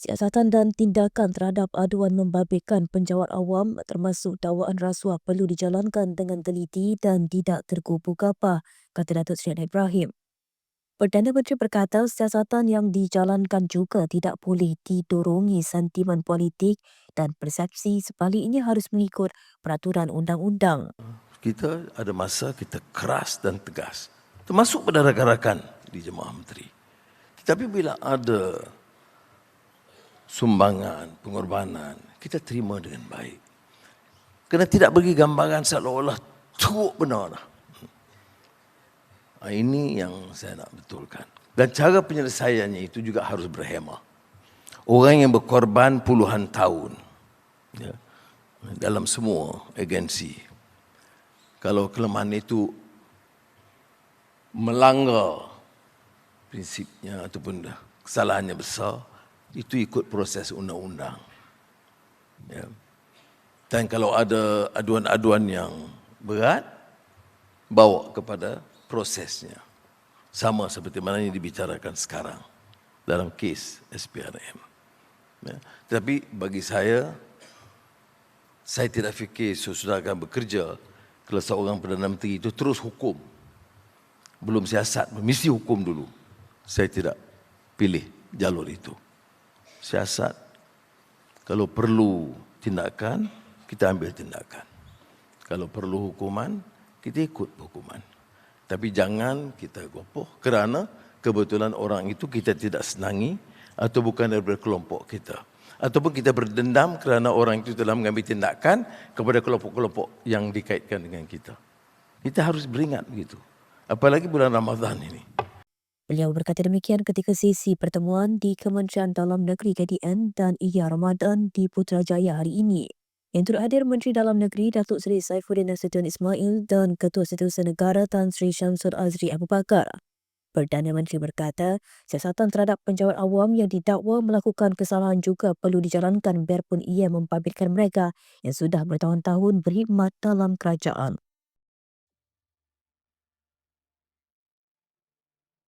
siasatan dan tindakan terhadap aduan membabitkan penjawat awam termasuk dakwaan rasuah perlu dijalankan dengan teliti dan tidak terkupu kapah, kata Datuk Seri Ibrahim. Perdana Menteri berkata siasatan yang dijalankan juga tidak boleh didorongi sentimen politik dan persepsi sebaliknya harus mengikut peraturan undang-undang. kita ada masa kita keras dan tegas. Termasuk pada rakan-rakan di Jemaah Menteri. Tetapi bila ada sumbangan, pengorbanan, kita terima dengan baik. Kena tidak bagi gambaran seolah-olah teruk benar. Lah. Ha, ini yang saya nak betulkan. Dan cara penyelesaiannya itu juga harus berhemah. Orang yang berkorban puluhan tahun ya, dalam semua agensi. Kalau kelemahan itu melanggar prinsipnya ataupun kesalahannya besar, itu ikut proses undang-undang. Ya. Dan kalau ada aduan-aduan yang berat, bawa kepada prosesnya. Sama seperti mana yang dibicarakan sekarang dalam kes SPRM. Ya. Tetapi bagi saya, saya tidak fikir sesudah akan bekerja kalau seorang Perdana Menteri itu terus hukum. Belum siasat, mesti hukum dulu. Saya tidak pilih jalur itu. Siasat, kalau perlu tindakan, kita ambil tindakan. Kalau perlu hukuman, kita ikut hukuman. Tapi jangan kita gopoh kerana kebetulan orang itu kita tidak senangi atau bukan dari kelompok kita. Ataupun kita berdendam kerana orang itu telah mengambil tindakan kepada kelompok-kelompok yang dikaitkan dengan kita. Kita harus beringat begitu. Apalagi bulan Ramadan ini. Beliau berkata demikian ketika sesi pertemuan di Kementerian Dalam Negeri KDN dan Iya Ramadan di Putrajaya hari ini. Yang turut hadir Menteri Dalam Negeri Datuk Seri Saifuddin Nasution Ismail dan Ketua Setiausaha Negara Tan Sri Syamsul Azri Abu Bakar. Perdana Menteri berkata, siasatan terhadap penjawat awam yang didakwa melakukan kesalahan juga perlu dijalankan biarpun ia membabitkan mereka yang sudah bertahun-tahun berkhidmat dalam kerajaan.